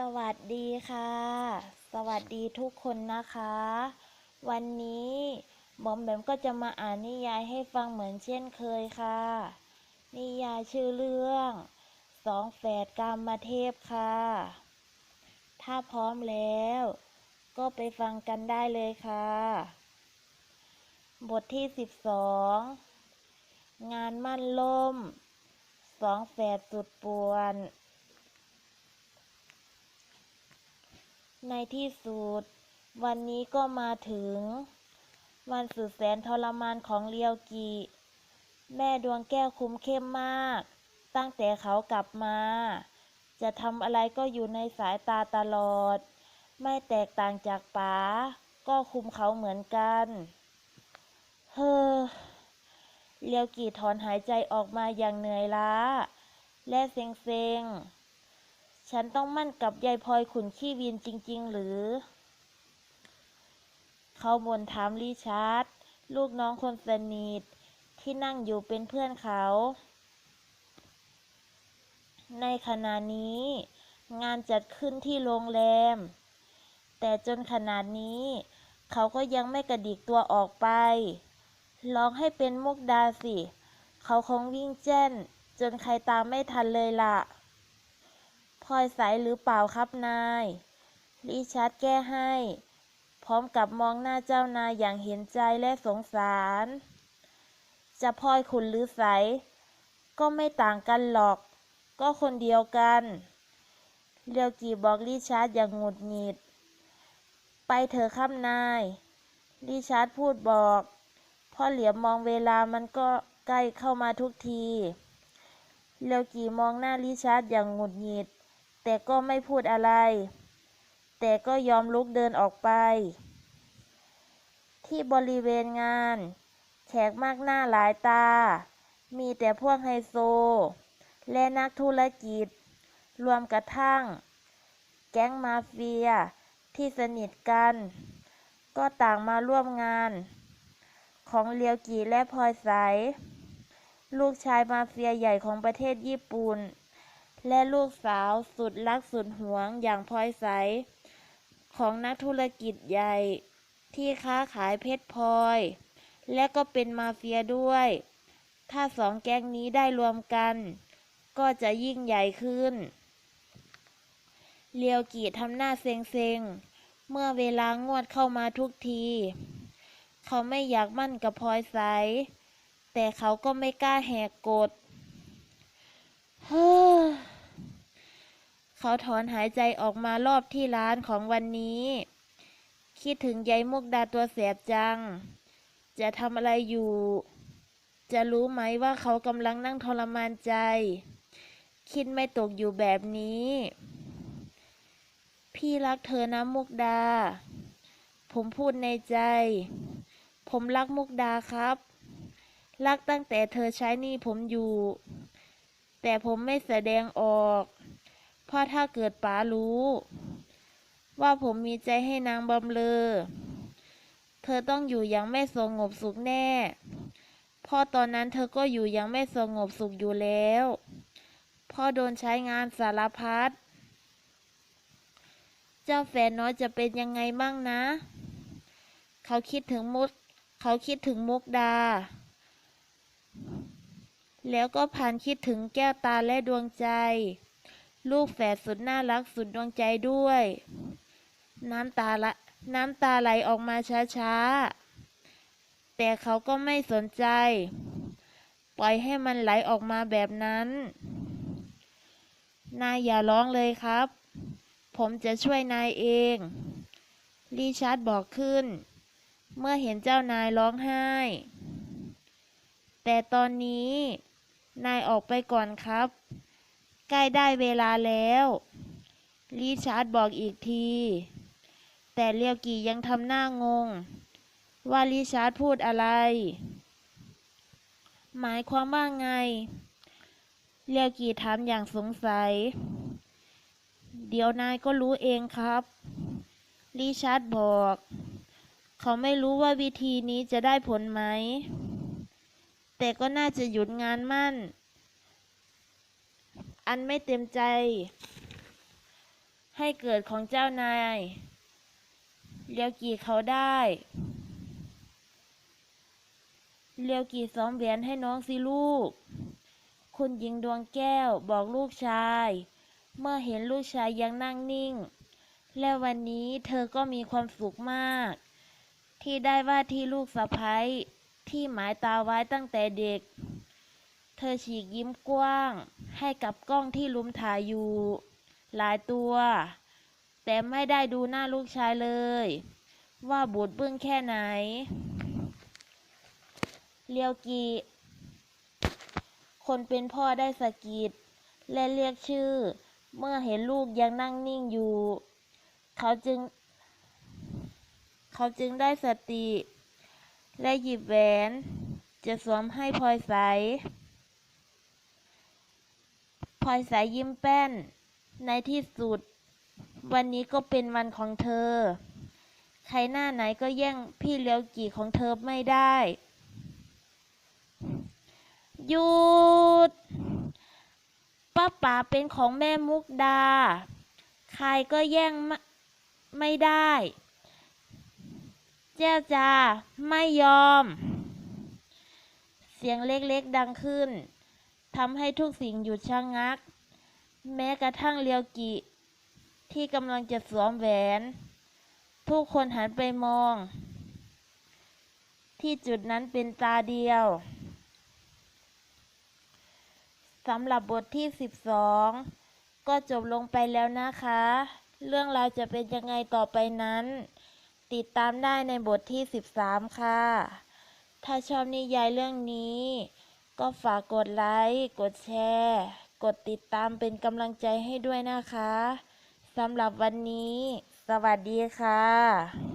สวัสดีค่ะ สวัสดีทุกคนนะคะ วันนี้บอมแบมก็จะมาอ่านนิยายให้ฟังเหมือนเช่นเคยค่ะ นิยายชื่อเรื่องสองแฝดกามเทพค่ะ ถ้าพร้อมแล้ว ก็ไปฟังกันได้เลยค่ะ บทที่สิบสองงานมั่นล่ม สองแฝดสุดป่วน ในที่สุด วันนี้ก็มาถึง วันสุดแสนทรมานของเลียวกีแม่ดวงแก้วคุ้มเข้มมาก ตั้งแต่เขากลับมา จะทำอะไรก็อยู่ในสายตาตลอด ไม่แตกต่างจากป๋าก็คุมเขาเหมือนกัน เฮ้อเลียวกีถอนหายใจออกมาอย่างเหนื่อยล้า และเซ็งๆ ฉันต้องมั่นกับยายพลอยขุนขี้วินจริง ๆ หรือ เขาบ่นถามลิชาร์ดลูกน้องคนสนิทที่นั่งอยู่เป็นเพื่อนเขา ในขณะนี้ งานจัดขึ้นที่โรงแรม แต่จนขนาดนี้ เขาก็ยังไม่กระดิกตัวออกไป ลองให้เป็นมุกดาสิ เขาคงวิ่งแจ้น จนใครตามไม่ทันเลยล่ะ พลอยใสหรือเปล่าครับนาย ริชาร์ดแก้ให้ พร้อมกับมองหน้าเจ้านายอย่างเห็นใจและสงสาร จะพลอยขุนหรือใส ก็ไม่ต่างกันหรอก ก็คนเดียวกันเรียวกีบอกริชาร์ดอย่างหงุดหงิด ไปเถอะครับนาย ริชาร์ดพูดบอกพ่อเหลียมมองเวลามันก็ใกล้เข้ามาทุกที เรียวกีมองหน้าริชาร์ดอย่างหงุดหงิด แต่ก็ไม่พูดอะไร แต่ก็ยอมลุกเดินออกไป ที่บริเวณงาน แขกมากหน้าหลายตา มีแต่พวกไฮโซ และนักธุรกิจ รวมกระทั่ง แก๊งมาเฟียที่สนิทกัน ก็ต่างมาร่วมงาน ของเลียวกีและพลอยใส ลูกชายมาเฟียใหญ่ของประเทศญี่ปุ่น และลูกสาวสุดรักสุดหวงอย่างพลอยใส ของนักธุรกิจใหญ่ที่ค้าขายเพชรพลอย และก็เป็นมาเฟียด้วย ถ้าสองแก๊งนี้ได้รวมกัน ก็จะยิ่งใหญ่ขึ้น เลียวกีทำหน้าเซ็งๆ เมื่อเวลางวดเข้ามาทุกที เขาไม่อยากมั่นกับพลอยใส แต่เขาก็ไม่กล้าแหกกฎ เฮ้อ เขาถอนหายใจออกมารอบที่ร้านของวันนี้ คิดถึงยายมุกดาตัวแสบจัง จะทำอะไรอยู่ จะรู้ไหมว่าเขากำลังนั่งทรมานใจ คิดไม่ตกอยู่แบบนี้ พี่รักเธอนะมุกดา ผมพูดในใจ ผมรักมุกดาครับ รักตั้งแต่เธอใช้หนี่ผมอยู่ แต่ผมไม่แสดงออก ราะถ้าเกิดป๋ารู้ ว่าผมมีใจให้นางบำเลอ เธอต้องอยู่อย่างไม่สงบสุขแน่พราะตอนนั้นเธอก็อยู่อย่างไม่สงบสุขอยู่แล้ว พ่อโดนใช้งานสารพัด เจ้าแฟนน้อยจะเป็นยังไงบ้างนะ เขาคิดถึงมุก เขาคิดถึงมุกดา แล้วก็ผ่านคิดถึงแก้วตาและดวงใจ ลูกแฝดสุดน่ารักสุดดวงใจด้วย น้ำตาละน้ำตาไหลออกมาช้าๆ แต่เขาก็ไม่สนใจ ปล่อยให้มันไหลออกมาแบบนั้นนายอย่าร้องเลยครับ ผมจะช่วยนายเองรีชาร์ดบอกขึ้น เมื่อเห็นเจ้านายร้องไห้ แต่ตอนนี้ นายออกไปก่อนครับ ใกล้ได้เวลาแล้วรีชาร์ดบอกอีกที แต่เลียวกียังทำหน้างง ว่าริชาร์ดพูดอะไร หมายความว่าไง เลียวกีถามอย่างสงสัย เดี๋ยวนายก็รู้เองครับ ริชาร์ดบอก เขาไม่รู้ว่าวิธีนี้จะได้ผลไหม แต่ก็น่าจะหยุดงานมั่น อันไม่เต็มใจ ให้เกิดของเจ้านายเลียวกีเขาได้เลียวกีซ้อมแหวนให้น้องสิลูก คุณหญิงดวงแก้วบอกลูกชาย เมื่อเห็นลูกชายยังนั่งนิ่ง และวันนี้เธอก็มีความสุขมาก ที่ได้ว่าที่ลูกสะพ้ยที่หมายตาไว้ตั้งแต่เด็ก เธอฉีกยิ้มกว้าง ให้กับกล้องที่ลุมถ่ายอยู่ หลายตัว แต่ไม่ได้ดูหน้าลูกชายเลย ว่าบูดบึ้งแค่ไหน เลียวกี คนเป็นพ่อได้สะกิด และเรียกชื่อ เมื่อเห็นลูกยังนั่งนิ่งอยู่ เขาจึง เขาจึงได้สติ และหยิบแหวนจะสวมให้พลอยใส พลอยใสยิ้มแป้น ในที่สุด วันนี้ก็เป็นวันของเธอ ใครหน้าไหนก็แย่งพี่เลี้ยวกี่ของเธอไม่ได้หยุดป้าป๋าเป็นของแม่มุกดา ใครก็แย่งไม่ไมได้ เจ้าจาไม่ยอม เสียงเล็กๆดังขึ้น ทำให้ทุกสิ่งหยุดชะงงัก แม้กระทั่งเลียวกิ ที่กำลังจะสวมแหวน ทุกคนหันไปมอง ที่จุดนั้นเป็นตาเดียวสำหรับบทที่ 12 ก็จบลงไปแล้วนะคะ เรื่องราวจะเป็นยังไงต่อไปนั้น ติดตามได้ในบทที่ 13 ค่ะ ถ้าชอบนิยายเรื่องนี้ ก็ฝากกดไลค์ กดแชร์ กดติดตามเป็นกำลังใจให้ด้วยนะคะ สำหรับวันนี้ สวัสดีค่ะ